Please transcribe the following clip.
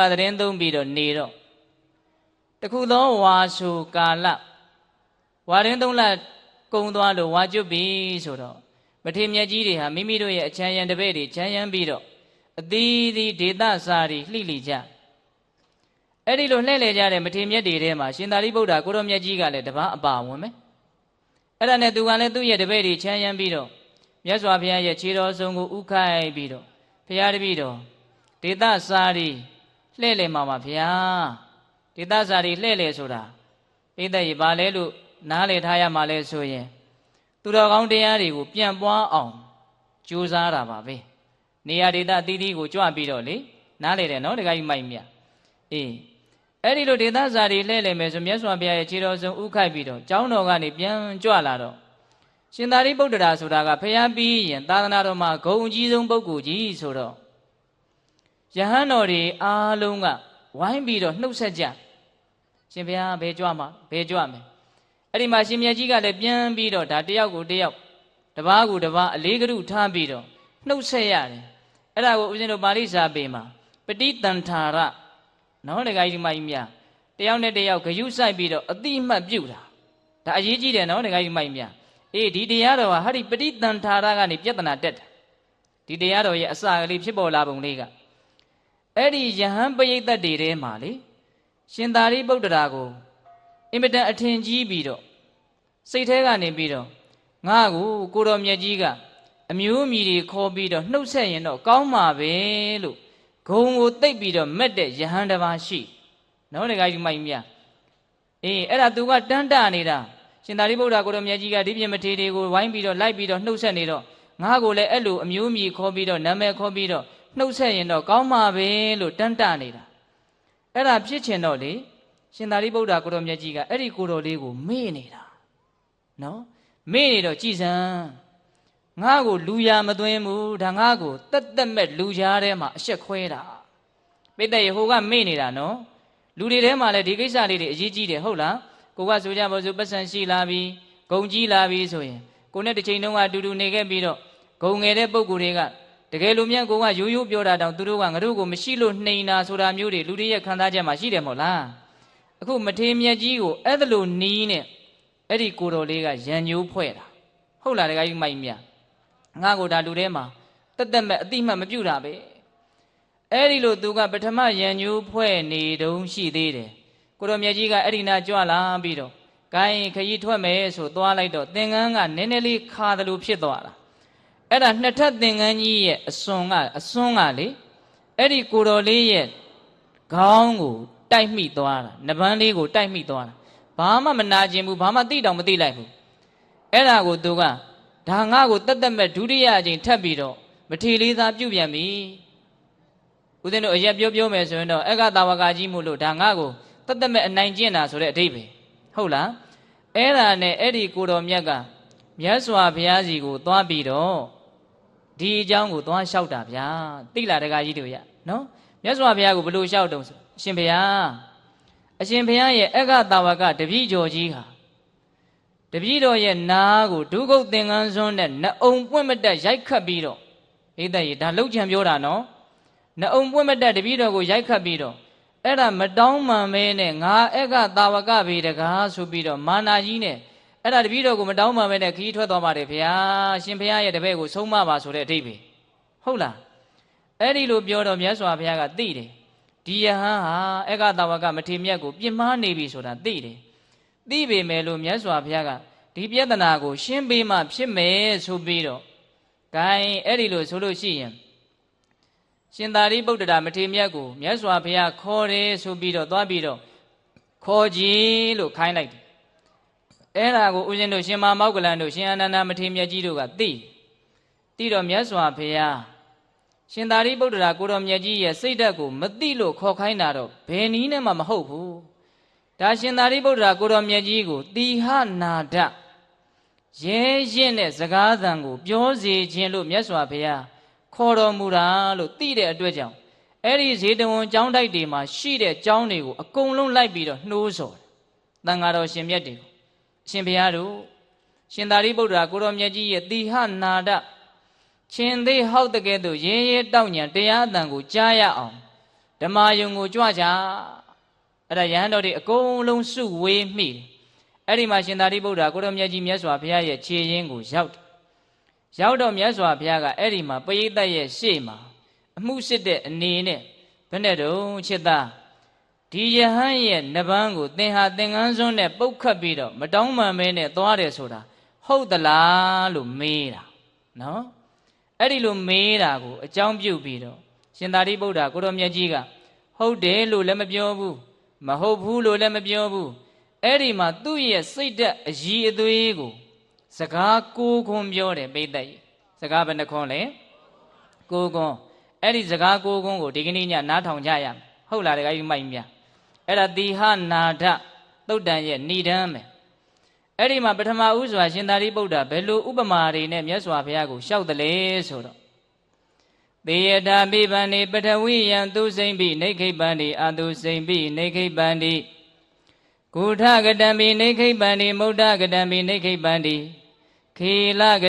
ပါသတင်းသုံးပြီးတော့နေတော့တခုသောဝါဆိုကာလဝါရင်းသုံးလကုံသွားလို့ဝါကျွတ်ပြီဆိုတော့မထေမြတ်ကြီးတွေဟာမိမိတို့ရဲ့အချမ်းရံတပည့်တွေချမ်းရံပြီးတော့အသီးသီးဒေသစာတွေလှိလိကြအဲ့ဒီလိုလှည့်လေကြတဲ့မထေမြတ်တွေထဲမှာရှင်သာရိပုတ္တရာကိုရောမြတ်ကြီးကလည်းတပားအပါဝင်မယ်အဲ့ဒါနဲ့သူကလည်းသူ့ရဲ့တပည့်တွေချမ်းရံပြီးတော့မြတ်စွာဘုရားရဲ့ခြေတော်ဆုံးကိုဥခိုက်ပြီးတော့ဘုရားတပည့်တော်ဒေသစာတွေ လှည့်လေမှာပါဗျာဒေသစာတွေလှည့်လေဆိုတာဣသက်ရေပါလဲလို့နားလေထားရမှာလဲဆိုရင် သူတော်ကောင်းတရားတွေကိုပြန်ပွားအောင်ကြိုးစားတာပါပဲနေရာဒေသအသီးသီးကိုကြွပြီးတော့လေနားလေတယ်နော်တခါကြီးမိုက်မြအေးအဲ့ဒီလိုဒေသစာတွေလှည့်လေမယ်ဆိုမြတ်စွာဘုရားရဲ့ခြေတော်ဆုံးဥခိုက်ပြီးတော့ကျောင်းတော်ကနေပြန်ကြွလာတော့ရှင်သာရိပုတ္တရာဆိုတာကဖျားပြီးရင်သာသနာတော်မှာဂုံအကြီးဆုံးပုဂ္ဂိုလ်ကြီးဆိုတော့ ယဟန်တော်တွေအားလုံးကဝိုင်းပြီးတော့နှုတ်ဆက်ကြရှင်ဘုရားဘယ်ကြွမှာဘယ်ကြွမယ်အဲ့ဒီမှာရှင်မြတ်ကြီးကလည်းပြန်ပြီးတော့ဒါတယောက်ကိုတယောက်တပားကိုတပားအလေးကရုထားပြီးတော့နှုတ်ဆက်ရတယ်အဲ့ဒါကိုဦးဇင်းတို့ပါဠိစာပေမှာပဋိတန်ထာရနော်တခါကြီးဒီမကြီးများတယောက်နဲ့တယောက်ဂယုစိုက်ပြီးတော့အတိအမှတ်ပြုတာဒါအရေးကြီးတယ်နော်တခါကြီးဒီမကြီးများအေးဒီတရားတော်ဟာဟာဒီပဋိတန်ထာရကနေပြဿနာတက်တယ်ဒီတရားတော်ရဲ့အစကလေးဖြစ်ပေါ်လာပုံလေးက အဲ့ဒီယဟန်ပရိသတ်တွေထဲမှာလေရှင်သာရိပုတ္တရာကိုအင်မတန်အထင်ကြီးပြီးတော့စိတ်แท้ကနေပြီးတော့ငါ့ကိုကိုတော်မြတ်ကြီးကအမျိုးအမည်တွေခေါ်ပြီးတော့နှုတ်ဆက်ရင်တော့ကောင်းမှာပဲလို့ဂုံကိုတိတ်ပြီးတော့မက်တဲ့ယဟန်တစ်ပါးရှိနော်တခါကြီးမိုက်မြအေးအဲ့ဒါသူကတန်းတနေတာရှင်သာရိပုတ္တရာကိုတော်မြတ်ကြီးကဒီပြင်မထေတွေကိုဝိုင်းပြီးတော့လိုက်ပြီးတော့နှုတ်ဆက်နေတော့ငါကိုလည်းအဲ့လိုအမျိုးအမည်ခေါ်ပြီးတော့နာမည်ခေါ်ပြီးတော့ နှုတ်ဆက်ရင်တော့ကောင်းမှာပဲလို့တန်းတနေတာအဲ့ဒါဖြစ်ချင်တော့လေရှင်သာရိပုတ္တရာကိုတော်မြတ်ကြီးကအဲ့ဒီကိုတော်လေးကိုမေ့နေတာနော်မေ့နေတော့ကြည်စံငါကိုလူရမသွင်းဘူးဒါငါကိုတက်တက်မဲ့လူကြားထဲမှာအရှက်ခွဲတာပိတ်တဲ့ယေဟိုကမေ့နေတာနော်လူတွေထဲမှာလည်းဒီကိစ္စလေးတွေအရေးကြီးတယ်ဟုတ်လားကိုကဆိုကြပါစို့ပတ်စံရှိလာပြီဂုံကြီးလာပြီဆိုရင်ကိုနဲ့တစ်ချိန်တုန်းကအတူတူနေခဲ့ပြီးတော့ဂုံငယ်တဲ့ပုံကိုယ်တွေက တကယ်လို့မြတ်ကိုကရိုးရိုးပြောတာတောင်သူတို့ကငါတို့ကိုမရှိလို့နှိမ်တာဆိုတာမျိုးတွေလူတွေရဲ့ခံစားချက်မှာရှိတယ်မို့လားအခုမထေမြတ်ကြီးကိုအဲ့ဒါလိုနီးနဲ့အဲ့ဒီကိုတော်လေးကရန်ညိုးဖွဲ့တာဟုတ်လားတကယ်ကြီးမိုက်မြငါကိုဒါလူထဲမှာတက်တက်မဲ့အတိမှတ်မပြုတ်တာပဲအဲ့ဒီလိုသူကပထမရန်ညိုးဖွဲ့နေတုံးရှိသေးတယ်ကိုတော်မြတ်ကြီးကအဲ့ဒီနာကြွလာပြီးတော့ဂိုင်းခကြီးထွက်မယ်ဆိုသွားလိုက်တော့သင်္ကန်းကနည်းနည်းလေးခါတယ်လို့ဖြစ်သွားတာ အဲ့ဒါနှစ်ထပ်သင်္ကန်းကြီးရဲ့အစွန်ကအစွန်းကလေအဲ့ဒီကိုတော်လေးရဲ့ခေါင်းကိုတိုက်မိသွားတာနဗန်းလေးကိုတိုက်မိသွားတာဘာမှမနာကျင်ဘူးဘာမှသိတောင်မသိလိုက်ဘူးအဲ့ဒါကိုသူကဒါငါ့ကိုတတ်တတ်မဲ့ဒုတိယအကြိမ်ထပ်ပြီးတော့မထေလေးသားပြုတ်ပြန်ပြီဦးဇင်းတို့အရက်ပြောပြောမယ်ဆိုရင်တော့အက္ခတာဝကကြီးမို့လို့ဒါငါ့ကိုတတ်တတ်မဲ့အနိုင်ကျင့်တာဆိုတဲ့အဓိပ္ပာယ်ဟုတ်လားအဲ့ဒါနဲ့အဲ့ဒီကိုတော်မြတ်ကမြတ်စွာဘုရားစီကိုသွားပြီးတော့ ဒီအကြောင်းကိုသွားလျှောက်တာဗျာသိလားတကားကြီးတို့ရနော်မြတ်စွာဘုရားကိုဘယ်လိုလျှောက်တုံးဆိုအရှင်ဘုရားအရှင်ဘုရားရဲ့အက္ခတာဝကတပည့်ကျော်ကြီးဟာတပည့်တော်ရဲ့နားကိုဒုက္ခသင်္ကန်းစွန်းနဲ့နှအုံပွင့်မတက်ရိုက်ခတ်ပြီးတော့ဣဒ္ဓရေဒါလောက်ချံပြောတာနော်နှအုံပွင့်မတက်တပည့်တော်ကိုရိုက်ခတ်ပြီးတော့အဲ့ဒါမတောင်းမှန်မဲနဲ့ငါအက္ခတာဝကဘေတကားဆိုပြီးတော့မာနာကြီးနဲ့ အဲ့ဒါတပည့်တော်ကိုမတောင်းမှန်မဲနဲ့ခီးထွက်သွားပါတယ်ဗျာရှင်ဘုရားရဲ့တပည့်ကိုဆုံးမပါဆိုတဲ့အဓိပ္ပာယ်ဟုတ်လားအဲ့ဒီလိုပြောတော့မြတ်စွာဘုရားကသိတယ်ဒီယဟန်ဟာအက္ခတာဝကမထေမြတ်ကိုပြစ်မှားနေပြီဆိုတာသိတယ်သိပေမဲ့လို့မြတ်စွာဘုရားကဒီပြဿနာကိုရှင်းပေးမှဖြစ်မယ်ဆိုပြီးတော့ gain အဲ့ဒီလိုဆိုလို့ရှိရင်ရှင်သာရိပုတ္တရာမထေမြတ်ကိုမြတ်စွာဘုရားခေါ်တယ်ဆိုပြီးတော့သွားပြီးတော့ခေါ်ကြည်လို့ခိုင်းလိုက်တယ် အဲ့ဒါကိုဦးဇင်းတို့ရှင်မမောက္ကလန်တို့ရှင်အနန္ဒမထေမြတ်ကြီးတို့ကသိသိတော့မြတ်စွာဘုရားရှင်သာရိပုတ္တရာကိုတော်မြတ်ကြီးရဲ့စိတ်ဓာတ်ကိုမသိလို့ခေါ်ခိုင်းတာတော့ဘယ်နည်းနဲ့မှမဟုတ်ဘူးဒါရှင်သာရိပုတ္တရာကိုတော်မြတ်ကြီးကိုတိဟနာဒရဲရင့်တဲ့စကားသံကိုပြောစေခြင်းလို့မြတ်စွာဘုရားခေါ်တော်မူတာလို့သိတဲ့အတွက်ကြောင့်အဲ့ဒီဇေတဝန်ကျောင်းတိုက်တွေမှာရှိတဲ့ကျောင်းတွေကိုအကုန်လုံးလိုက်ပြီးတော့နှိုးဆော်တယ်။တန်ဃာတော်ရှင်မြတ်တွေကိုအ ရှင်ဘုရားတို့ရှင်သာရိပုတ္တရာကိုတော်မြတ်ကြီးရဲ့တိဟနာဒရှင်သေးဟောက်တကဲ့သို့ရဲရဲတောက်ညံတရားအတန်ကိုကြားရအောင်ဓမ္မယုံကိုကြွကြအဲ့ဒါယဟန်တော်တွေအကုန်လုံးစုဝေးမိတယ်အဲ့ဒီမှာရှင်သာရိပုတ္တရာကိုရမြတ်ကြီးမြတ်စွာဘုရားရဲ့ခြေရင်းကိုရောက်တယ်ရောက်တော့မြတ်စွာဘုရားကအဲ့ဒီမှာပရိသတ်ရဲ့ရှေ့မှာအမှုစစ်တဲ့အနေနဲ့ဘယ်နဲ့တုံးချစ်သား ဒီယဟန်ရဲ့နဗန်းကိုသင်ဟာသင်္ကန်းစွန်းနဲ့ပုတ်ခတ်ပြီးတော့မတောင်းပန်မဲနဲ့သွားတယ်ဆိုတာဟုတ်သလားလို့မေးတာနော်အဲ့ဒီလိုမေးတာကိုအကြောင်းပြုပြီးတော့ရှင်သာရိပုတ္တရာကိုရမြတ်ကြီးကဟုတ်တယ်လို့လည်းမပြောဘူးမဟုတ်ဘူးလို့လည်းမပြောဘူးအဲ့ဒီမှာသူ့ရဲ့စိတ်ဓာတ်အည်အသွေးကိုစကားကိုးခွန်းပြောတယ်ပိဋကတ်ကြီးစကားဘယ်နှခွန်းလဲကိုးခွန်းအဲ့ဒီစကားကိုးခွန်းကိုဒီကနေ့ညနားထောင်ကြရမယ်ဟုတ်လားတခါကြီးမိုက်မြ အဲ့ဒါတိဟနာဒသုတ်တန်ရဲ့ဏိဒန်းပဲအဲ့ဒီမှာပထမဦးစွာရှင်သာရိပုတ္တရာဘယ်လိုဥပမာတွေနဲ့မြတ်စွာဘုရားကိုရှောက်တယ်လဲဆိုတော့သေယတာပိပန္နေပထဝီယံသူစိမ့်ပိနေခိပန္တိအတုစိမ့်ပိနေခိပန္တိကုထကတံပိနေခိပန္တိမௌဒ္ဒကတံပိနေခိပန္တိခေလ